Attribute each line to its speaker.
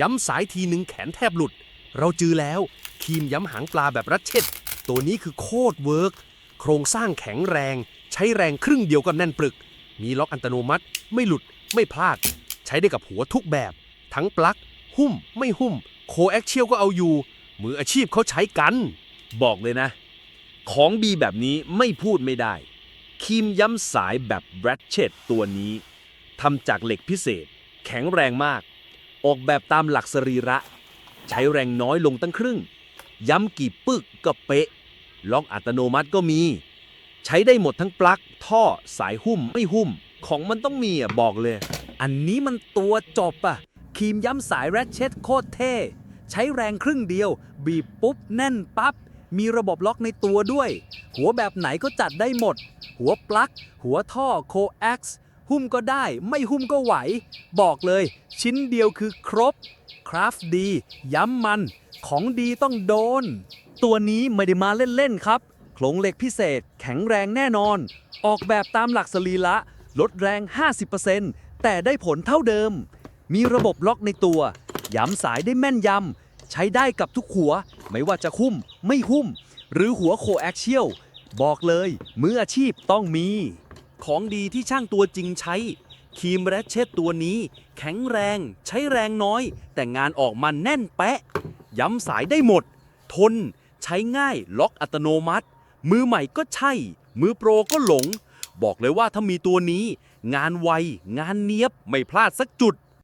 Speaker 1: ย้ำสายทีหนึ่งแขนแทบหลุด เราจือแล้วครีมย้ำหางปลาแบบรัดเช็ด ตัวนี้คือโคตรเวิร์กโครงสร้างแข็งแรง ใช้แรงครึ่งเดียวก็แน่นปรึก มีล็อกอัตโนมัติ ไม่หลุด ไม่พลาด ใช้ได้กับหัวทุกแบบ ทั้งปลั๊กหุ้ม ไม่หุ้ม โคแอคเชียลก็เอาอยู่ มืออาชีพเขาใช้กัน
Speaker 2: บอกเลยนะ ของดีแบบนี้ไม่พูดไม่ได้ครีมย้ำสายแบบแบรดเชตตัวนี้ทำจากเหล็กพิเศษ แข็งแรงมาก ออกแบบตามหลักสรีระ ใช้แรงน้อยลงตั้งครึ่ง ย้ำกี่ปึกก็เป๊ะ ล็อกอัตโนมัติก็มี ใช้ได้หมดทั้งปลั๊ก ท่อ สายหุ้ม ไม่หุ้ม ของมันต้องมีอะ บอกเลย
Speaker 3: อันนี้มันตัวจบอะ ครีมย้ำสายแรชเช็ดโคตรเท่ ใช้แรงครึ่งเดียว บีบปุ๊บ แน่นปับ๊บ มีระบบล็อกในตัวด้วย หัวแบบไหนก็จัดได้หมด หัวปลั๊ก หัวท่อโคแอ็กซ์ หุ้มก็ได้ ไม่หุ้มก็ไหว บอกเลย ชิ้นเดียวคือครบ คราฟดี ย้ำมัน ของดีต้องโดน ตัวนี้ไม่ได้มาเล่น ๆ ครับโครงเหล็กพิเศษ แข็งแรงแน่นอน ออกแบบตามหลักสรีระลดแรง 50%แต่ได้ผลเท่าเดิม มีระบบล็อกในตัว ย้ำสายได้แม่นยำ ใช้ได้กับทุกหัว ไม่ว่าจะหุ้ม ไม่หุ้ม หรือหัวโคแอคเชียล บอกเลย มืออาชีพต้องมี
Speaker 1: ของดีที่ช่างตัวจริงใช้ ครีมแรชเชตตัวนี้ แข็งแรง ใช้แรงน้อย แต่งานออกมาแน่นแปะ ย้ำสายได้หมด ทน ใช้ง่ายล็อกอัตโนมัติ มือใหม่ก็ใช่ มือโปรก็หลง บอกเลยว่าถ้ามีตัวนี้ งานไว งานเนียบไม่พลาดสักจุด